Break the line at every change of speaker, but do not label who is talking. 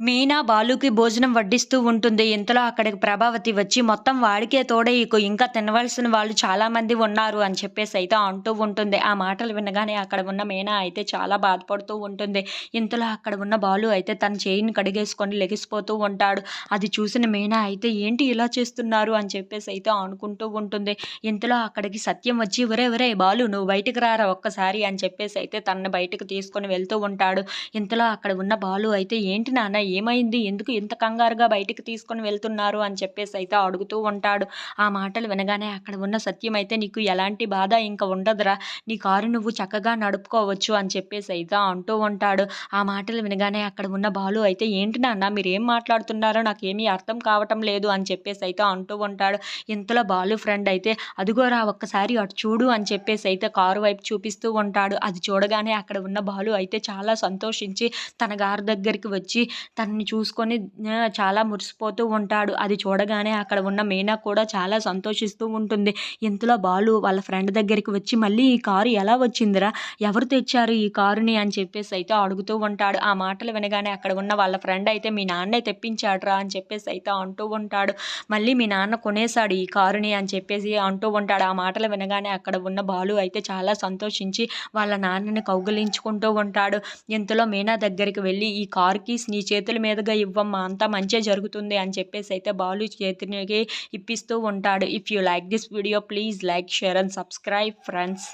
మీనా బాలుకి భోజనం వడ్డిస్తూ ఉంటుంది. ఇంతలో అక్కడికి ప్రభావతి వచ్చి మొత్తం వాడికే తోడే ఇక ఇంకా తినవలసిన వాళ్ళు చాలా మంది ఉన్నారు అని చెప్పేసి అయితే అంటూ ఉంటుంది. ఆ మాటలు వినగానే అక్కడ ఉన్న మీనా అయితే చాలా బాధపడుతూ ఉంటుంది. ఇంతలో అక్కడ ఉన్న బాలు అయితే తన చేయిని కడిగేసుకొని లెగిసిపోతూ ఉంటాడు. అది చూసిన మీనా అయితే ఏంటి ఇలా చేస్తున్నారు? అని చెప్పేసి అయితే అనుకుంటూ ఉంటుంది. ఇంతలో అక్కడికి సత్యం వచ్చి ఒరే ఒరే బాలు నువ్వు బయటికి రారా ఒక్కసారి? అని చెప్పేసి అయితే తనను బయటకు తీసుకొని వెళ్తూ ఉంటాడు. ఇంతలో అక్కడ ఉన్న బాలు అయితే ఏంటి నాన్న ఏమైంది? ఎందుకు ఇంత కంగారుగా బయటికి తీసుకొని వెళ్తున్నారు? అని చెప్పేసి అయితే అడుగుతూ ఉంటాడు. ఆ మాటలు వినగానే అక్కడ ఉన్న సత్యం అయితే నీకు ఎలాంటి బాధ ఇంకా ఉండదురా. నీ కారు నువ్వు చక్కగా నడుపుకోవచ్చు అని చెప్పేసి అయితే అంటూ ఉంటాడు. ఆ మాటలు వినగానే అక్కడ ఉన్న బాలు అయితే ఏంటి నాన్న మీరు ఏం మాట్లాడుతున్నారో నాకేమీ అర్థం కావటం లేదు అని చెప్పేసి అయితే అంటూ ఉంటాడు. ఇంతలో బాలు ఫ్రెండ్ అయితే అదిగోరా ఒక్కసారి అటు చూడు అని చెప్పేసి అయితే కారు వైపు చూపిస్తూ ఉంటాడు. అది చూడగానే అక్కడ ఉన్న బాలు అయితే చాలా సంతోషించి తన గారు దగ్గరికి వచ్చి తనని చూసుకొని చాలా మురిసిపోతూ ఉంటాడు. అది చూడగానే అక్కడ ఉన్న మీనా కూడా చాలా సంతోషిస్తూ ఉంటుంది. ఇంతలో బాలు వాళ్ళ ఫ్రెండ్ దగ్గరికి వచ్చి మళ్ళీ ఈ కారు ఎలా వచ్చిందిరా? ఎవరు తెచ్చారు ఈ కారుని? అని చెప్పేసి అయితే అడుగుతూ ఉంటాడు. ఆ మాటలు వినగానే అక్కడ ఉన్న వాళ్ళ ఫ్రెండ్ అయితే మీ నాన్నే తెప్పించాడురా? అని చెప్పేసి అయితే అంటూ ఉంటాడు. మళ్ళీ మీ నాన్న కొనేశాడు ఈ కారుని? అని చెప్పేసి అంటూ ఉంటాడు. ఆ మాటలు వినగానే అక్కడ ఉన్న బాలు అయితే చాలా సంతోషించి వాళ్ళ నాన్నని కౌగలించుకుంటూ ఉంటాడు. ఇంతలో మీనా దగ్గరికి వెళ్ళి ఈ కార్కి నీ చేతి చేతుల మీదుగా ఇవ్వమ్మా అంతా మంచిగా జరుగుతుంది అని చెప్పేసి అయితే బాలు చేతికి ఇప్పిస్తూ ఉంటాడు. If you like this video please like share and subscribe friends